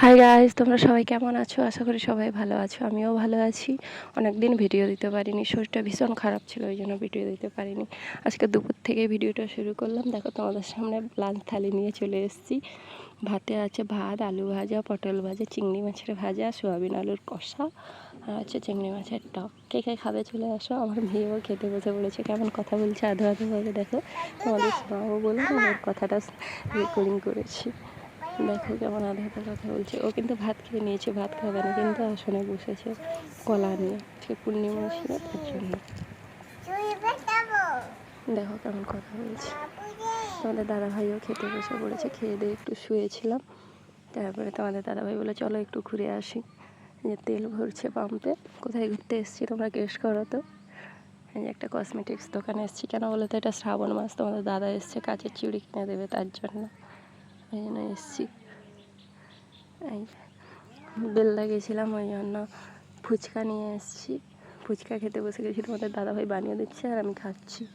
Hi guys তোমরা সবাই কেমন আছো? আশা করি সবাই ভালো আছো। আমিও ভালো আছি। অনেক দিন ভিডিও দিতে পারিনি। শরীরটা ভীষণ খারাপ ছিল, ওই জন্য ভিডিও দিতে পারিনি। আজকে দুপুর থেকে ভিডিওটা শুরু করলাম। দেখো, তোমাদের সামনে লাঞ্চ থালি নিয়ে চলে এসেছি। ভাতে আছে ভাত, আলু ভাজা, পটল ভাজা, চিংড়ি মাছের ভাজা, সোয়াবিন আলুর কষা, আর আছে চিংড়ি মাছের টক। কে কে খাবে চলে আসো। আমার মেয়েও খেতে বসে বলেছে কেমন কথা বলছে আধো আধো ভাবে দেখো। তোমাদের শোনাবো বলে ওর কথাটা রেকর্ডিং করেছি। দেখো কেমন আধা আধা কথা বলছে ও কিন্তু ভাত খেয়ে নিয়েছে, ভাত খাবে না, কিন্তু আসনে বসেছে কলা নিয়ে, সে পূর্ণিমা ছিল তার জন্য। দেখো কেমন কথা বলছে তোমাদের দাদাভাইও খেতে বসে পড়েছে, খেয়ে দিয়ে একটু শুয়েছিলাম। তারপরে তোমাদের দাদাভাই বলে, চলো একটু ঘুরে আসি। যে তেল ভরছে পাম্পে। কোথায় ঘুরতে এসেছি তোমরা গেস করো তো? যে একটা কসমেটিক্স দোকানে এসেছি। কেন বলো তো, এটা শ্রাবণ মাস, তোমাদের দাদা এসছে কাচের চুড়ি কিনে দেবে তার জন্য। এই জন্য এসেছি। এই, বেল লাগিয়েছিলাম, ওই জন্য ফুচকা নিয়ে এসেছি। ফুচকা খেতে বসে গেছি, তোমাদের দাদাভাই বানিয়ে দিচ্ছে আর আমি খাচ্ছি।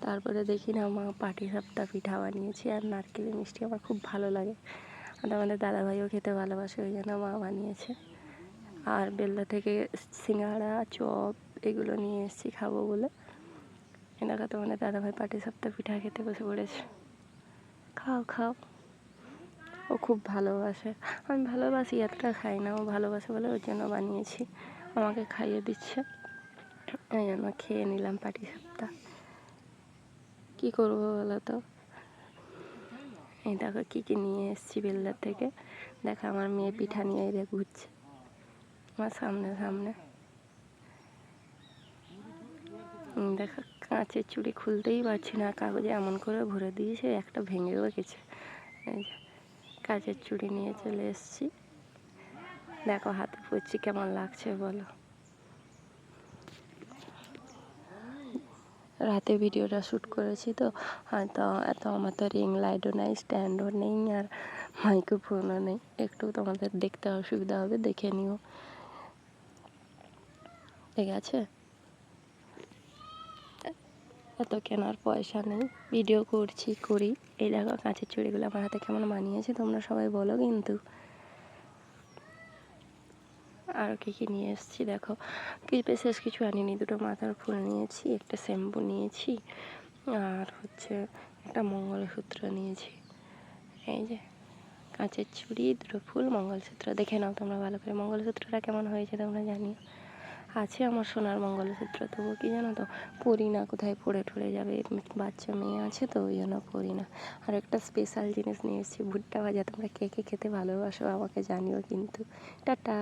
তারপরে দেখি না, মা পাটি সাপটা পিঠা বানিয়েছে আর নারকেলের মিষ্টি আমার খুব ভালো লাগে। আর আমাদের দাদাভাইও খেতে ভালোবাসে, ওই জন্য মা বানিয়েছে। আর বেলদা থেকে সিঙ্গাড়া, চপ এগুলো নিয়ে এসেছি খাব বলে। এনাকা তোমাদের দাদাভাই পাটি সাপটা পিঠা খেতে বসে পড়েছে। খাও খাও। ও খুব ভালোবাসে। আমি ভালোবাসি, এতটা খাই না। ও ভালোবাসে বলে ওর জন্য বানিয়েছি। আমাকে খাইয়ে দিচ্ছে। এই জন্য খেয়ে নিলাম পাটি সাপটা। কী করব বলো তো এই দেখো কী কী নিয়ে এসেছি বেলদার থেকে। দেখো আমার মেয়ে পিঠা নিয়ে এদের ঘুরছে। আমার সামনে সামনে। দেখো কাঁচের চুড়ি খুলতেই পারছি না। কাগজে এমন করে ভরে দিয়েছে, একটা ভেঙেও গেছে এই যে। কাচের চুড়ি নিয়ে চলে এসেছি। দেখো হাতে পড়ছি কেমন লাগছে বলো। রাতে ভিডিওটা শ্যুট করেছি তো, হয়তো এত আমার তো রিং লাইটও নেই, স্ট্যান্ডও নেই আর মাইক্রোফোনও নেই। একটু তোমাদের দেখতে অসুবিধা হবে, দেখে নিও। ঠিক আছে? এত কেনার পয়সা নেই। ভিডিও করছি, করি। এই দেখো কাঁচের চুড়িগুলো আমার হাতে কেমন মানিয়েছে তোমরা সবাই বলো কিন্তু। আর কী কী নিয়ে এসেছি দেখো। কি বিশেষ কিছু আনিনি, দুটো মাথার ফুল নিয়েছি, একটা শ্যাম্পু নিয়েছি, আর হচ্ছে একটা মঙ্গলসূত্র নিয়েছি। এই যে কাঁচের চুড়ি, দুটো ফুল, মঙ্গলসূত্র। দেখে নাও তোমরা ভালো করে মঙ্গলসূত্রটা কেমন হয়েছে তোমরা জানিও। আছে আমার সোনার মঙ্গলসূত্র, তবু কি জানো তো পড়ি না কোথায় পড়ে টড়ে যাবে? বাচ্চা মেয়ে আছে তো, ওই জন্য পড়ি না আর একটা স্পেশাল জিনিস নিয়ে এসেছি, ভুট্টা ভাজা। তোমরা কে কে খেতে ভালোবাসো আমাকে জানিও কিন্তু। টাটা!